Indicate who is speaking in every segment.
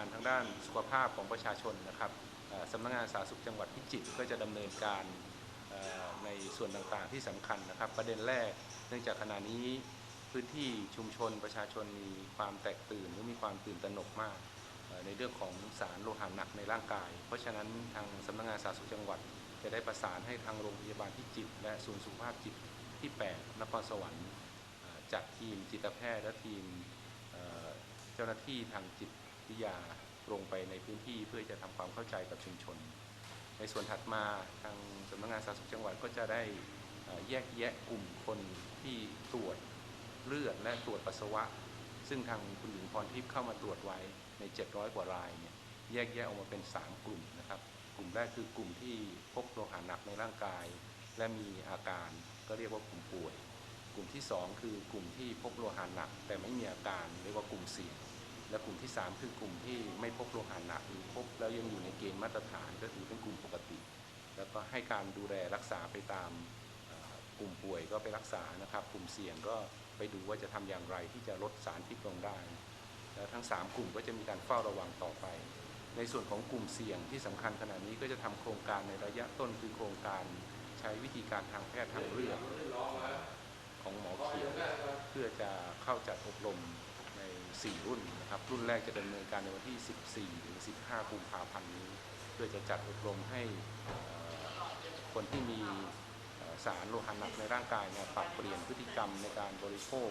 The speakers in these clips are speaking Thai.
Speaker 1: านทางด้านสุขภาพของประชาชนนะครับสำนักงานสาธารณสุขจังหวัดพิจิตรก็จะดำเนินการในส่วนต่างๆที่สำคัญนะครับ ประเด็นแรกเนื่องจากขณะนี้พื้นที่ชุมชนประชาชนมีความแตกตื่นหรือมีความตื่นตระหนกมาก ในเรื่องของสารโลหะหนักในร่างกาย เพราะฉะนั้นทางสำนักงานสาธารณสุขจังหวัด จะได้ประสานให้ทางโรงพยาบาลพิจิตรและศูนย์สุขภาพจิตที่ 8 นครสวรรค์จัดทีมจิตแพทย์และทีมเจ้าหน้าที่ทางจิต ทยาลงไปในพื้นที่เพื่อจะทำความเข้าใจกับชุมชน ในส่วนถัดมาทางสำนักงานสาธารณสุขจังหวัดก็จะได้แยกแยะกลุ่มคนที่ตรวจเลือดและตรวจปัสสาวะ ซึ่งทางคุณหญิงพรทิพย์เข้ามาตรวจไว้ใน 700 กว่ารายเนี่ยแยกแยะออกมาเป็น 3 กลุ่มนะครับ กลุ่มแรกคือกลุ่มที่พบโลหะหนักในร่างกาย และมีอาการก็เรียกว่ากลุ่มป่วย กลุ่มที่ 2 คือกลุ่มที่พบโลหะหนักแต่ไม่มีอาการเรียกว่ากลุ่มเสี่ยง และกลุ่มที่ 3 คือกลุ่มที่ไม่พบโลหะหนักหรือพบแล้วยังอยู่ในเกณฑ์มาตรฐานก็ถือเป็นกลุ่มปกติ แล้วก็ให้การดูแลรักษาไปตามกลุ่มป่วยก็ไปรักษานะครับ กลุ่มเสี่ยงก็ไปดูว่าจะทำอย่างไรที่จะลดสารพิษลงได้ แล้วทั้ง 3 กลุ่มก็จะมีการเฝ้าระวังต่อไป ในส่วนของกลุ่มเสี่ยงที่สำคัญขณะนี้ก็จะทำโครงการในระยะต้นคือโครงการใช้วิธีการทางแพทย์ทางเลือกของหมอเขียวเพื่อจะเข้าจัดอบรม 4 รุ่นนะครับรุ่นแรกจะดำเนินการในวันที่ 14 ถึง 15 กุมภาพันธ์นี้ เพื่อจะจัดอบรมให้คนที่มีสารโลหะหนักในร่างกายเนี่ยปรับเปลี่ยนพฤติกรรมในการบริโภค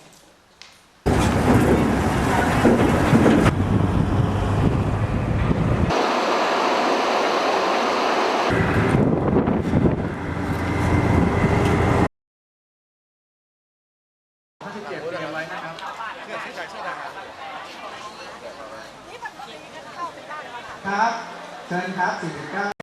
Speaker 2: 57เตรียมไว้นะครับ เชื่อชื่อใจชื่อดัง
Speaker 3: นี่มันก็มีเข้าไปได้แล้วค่ะ
Speaker 2: ครับเชิญครับ49